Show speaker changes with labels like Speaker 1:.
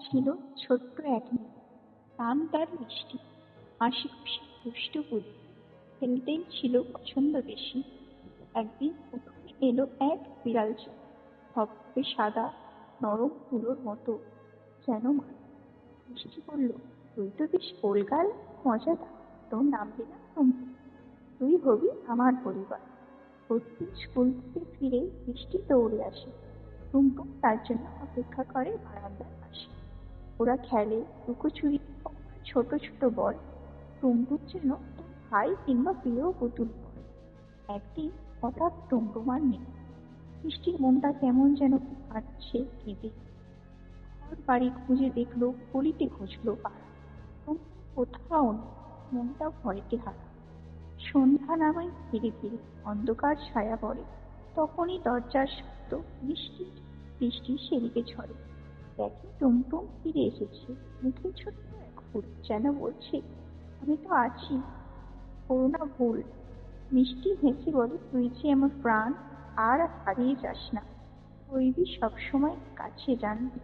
Speaker 1: ছিল ছোট্ট এক মেয়ে। নাম তার মিষ্টি। হাসি খুশি দুষ্টু বুদ্ধি খেলতেই ছিল পছন্দ বেশি। একদিন উঠোনে এলো এক বিড়াল ছেলে ধবধবে সাদা, নরম তুলোর মতো যেন মিষ্টি বলল, তুই তো বেশ গোলগাল, মজাদার। তোর নাম দিলাম টুম্পা তুই হবি আমার পরিবার। প্রতিদিন স্কুল থেকে ফিরে বৃষ্টি দৌড়ে আসে। টুম্পা তার জন্য অপেক্ষা করে বারান্দার পাশে। ওরা খেলে। লুকোচুরি, ছোট ছোট বল। টুমটুম যেন ভাই কিংবা প্রিয় পুতুল একদিন হঠাৎ টুমটুমার নেই। মিষ্টির মনটা কেমন যেন কাটছে কেঁদে। ঘর বাড়ি খুঁজে দেখল গলিতে খুঁজলো পাড়া কোথাও মনটা ভয়তে হারা সন্ধ্যা নামায় ধীরে ধীরে অন্ধকার ছায়া পড়ে। তখনই দরজার শব্দ বৃষ্টি বৃষ্টি সেদিকে ঝরে দেখে টুমটুম ফিরে এসেছে। মুখে ছোট্ট এক যেন বলছে, আমি তো আছি। করো না ভুল। মিষ্টি হেসে বলে, তুই যে আমার প্রাণ, আর হারিয়ে যাস না। রইবি সবসময় কাছে জানবি।